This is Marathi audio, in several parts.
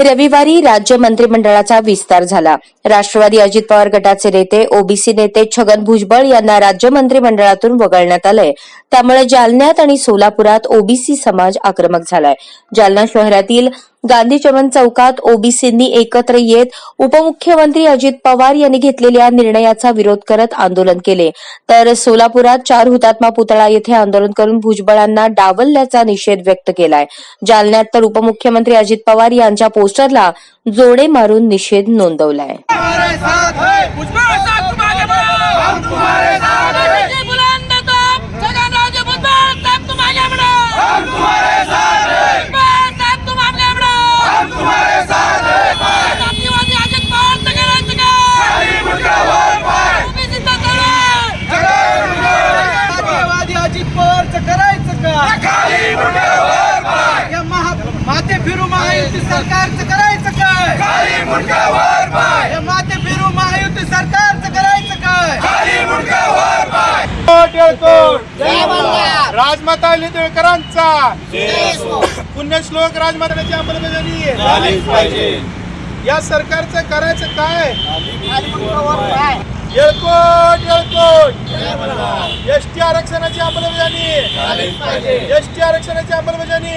रविवारी राज्य मंत्रिमंडळाचा विस्तार झाला. राष्ट्रवादी अजित पवार गटाचे नेते ओबीसी नेते छगन भुजबळ यांना राज्य मंत्रिमंडळातून वगळण्यात आलंय. त्यामुळे जालन्यात आणि सोलापुरात ओबीसी समाज आक्रमक झालाय. जालना शहरातील गांधी चमन चौकात ओबीसींनी एकत्र येत उपमुख्यमंत्री अजित पवार यांनी घेतलेल्या निर्णयाचा विरोध करत आंदोलन केले. तर सोलापुरात चार हुतात्मा पुतळा येथे आंदोलन करून भुजबळांना डावलल्याचा निषेध व्यक्त केलाय. जालन्यात तर उपमुख्यमंत्री अजित पवार यांच्या पोस्टरला जोडे मारून निषेध नोंदवलाय तुम्हारे साथ है भुजबळ साहब तुम आगे बढ़ो हम तुम्हारे साथ हैं ये बुलंद तब जगन राजे भुजबळ साहब तुम आगे बढ़ो हम तुम्हारे साथ हैं भुजबळ साहब तुम आगे बढ़ो हम तुम्हारे साथ हैं जातीयवादी अजित पवार सगळ्यांचं काय खाली मुंडा वर पाय ओबीसीचा तळ जातीयवादी अजित पवारचं करायचं का खाली मुंडा वर पाय या महा माते फिरू महायुती सरकारचं करायचं काय? खाली मुंडा वर पाय माते फिरू महायुती सरकारचं करायचं काय? खाली मुंडा वर पाय राजमाता लिंदळकरांचा पुण्यश्लोक राजमाताची अंमलबजावणी. झालीच पाहिजे. या सरकारचं करायचं काय? येळकोट येळकोट. एस टी आरक्षणाची अंमलबजावणी. एस टी आरक्षणाची अंमलबजावणी.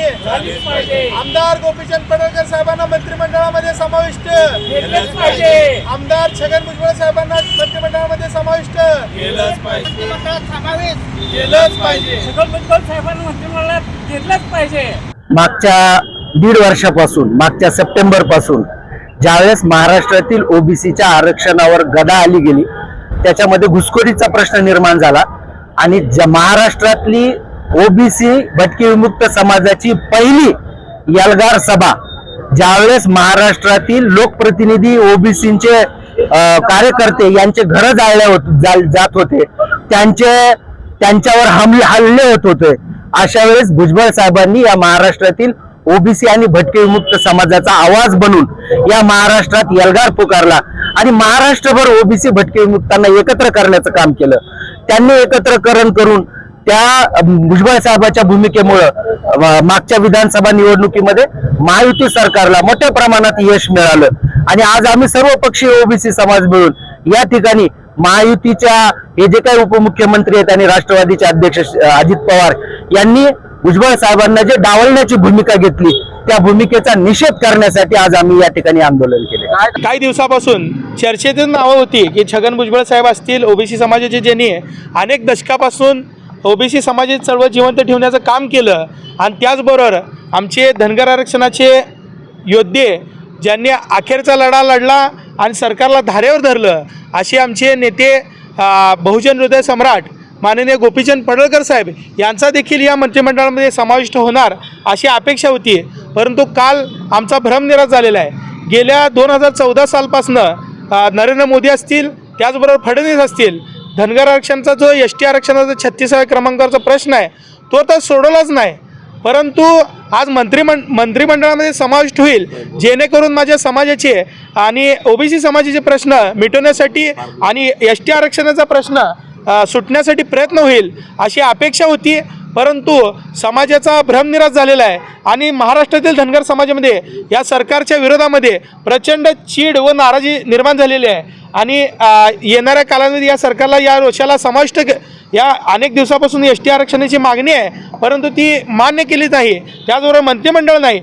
आमदार गोपीचंद पडळकर साहेबांना मंत्रिमंडळामध्ये समाविष्ट. आमदार छगन भुजबळ साहेबांना मंत्रिमंडळामध्ये समाविष्ट. केलंच पाहिजे. केलंच पाहिजे. मागच्या दीड वर्षापासून मागच्या सप्टेंबरपासून ज्यावेळेस महाराष्ट्रातील ओबीसीच्या आरक्षणावर गदा आली गेली त्याच्यामध्ये घुसखोरीचा प्रश्न निर्माण झाला. आणि महाराष्ट्रातली ओबीसी भटकी विमुक्त समाजाची पहिली यलगार सभा ज्यावेळेस महाराष्ट्रातील लोकप्रतिनिधी ओबीसीचे कार्यकर्ते यांचे घर जाळले होत जात होते. त्यांचे त्यांच्यावर हमले हल्ले होत होते. अशा वेळेस भुजबळ साहेबांनी या महाराष्ट्रातील ओबीसी आणि भटके विमुक्त समाजाचा आवाज बनून या महाराष्ट्रात यलगार पुकारला. आणि महाराष्ट्रभर ओबीसी भटके विमुक्तांना एकत्र करण्याचं काम केलं. त्यांनी एकत्रकरण करून त्या भुजबळ साहेबाच्या भूमिकेमुळं मागच्या विधानसभा निवडणुकीमध्ये महायुती सरकारला मोठ्या प्रमाणात यश मिळालं. आणि आज आम्ही सर्व पक्षीय ओबीसी समाज मिळून या ठिकाणी महायुतीच्या हे जे काही उपमुख्यमंत्री आहेत आणि राष्ट्रवादीचे अध्यक्ष अजित पवार यांनी भुजबळ साहेबांना जे डावलण्याची भूमिका घेतली त्या भूमिकेचा निषेध करण्यासाठी आज आम्ही या ठिकाणी आंदोलन केले. काही दिवसापासून चर्चेतून नावं होती की छगन भुजबळ साहेब असतील ओबीसी समाजाचे ज्यांनी अनेक दशकापासून ओबीसी समाजाची चळवळ जिवंत ठेवण्याचं काम केलं आणि त्याचबरोबर आमचे धनगर आरक्षणाचे योद्धे ज्यांनी अखेरचा लढा लढला आणि सरकारला धारेवर धरलं असे आमचे नेते बहुजन हृदय सम्राट माननीय गोपीचंद पडळकर साहेब यांचा देखील या मंत्रिमंडळामध्ये समाविष्ट होणार अशी अपेक्षा होती. परंतु काल आमचा भ्रमनिराश झालेला आहे. गेल्या दोन हजार चौदा सालपासनं नरेंद्र मोदी असतील त्याचबरोबर फडणवीस असतील धनगर आरक्षणचा जो एस टी आरक्षणाचा छत्तीसाव्या क्रमांकाचा प्रश्न आहे तो तर सोडवलाच नाही. परंतु आज मंत्रिमं मंत्रिमंडळामध्ये समाविष्ट होईल जेणेकरून माझ्या समाजाचे आणि ओबीसी समाजाचे प्रश्न मिटवण्यासाठी आणि एस टी आरक्षणाचा प्रश्न सुटण्यासाठी प्रयत्न होईल अशी अपेक्षा होती परंतु समाजाचा भ्रमनिराश झालेला आहे. आणि महाराष्ट्रातील धनगर समाजामध्ये या सरकारच्या विरोधामध्ये प्रचंड चीड व नाराजी निर्माण झालेली आहे. आणि येणाऱ्या कालावधीत या सरकारला या रोषाला समाविष्ट या अनेक दिवसापासून एस टी आरक्षणाची मागणी आहे परंतु ती मान्य केली नाही. त्याचबरोबर मंत्रिमंडळ नाही.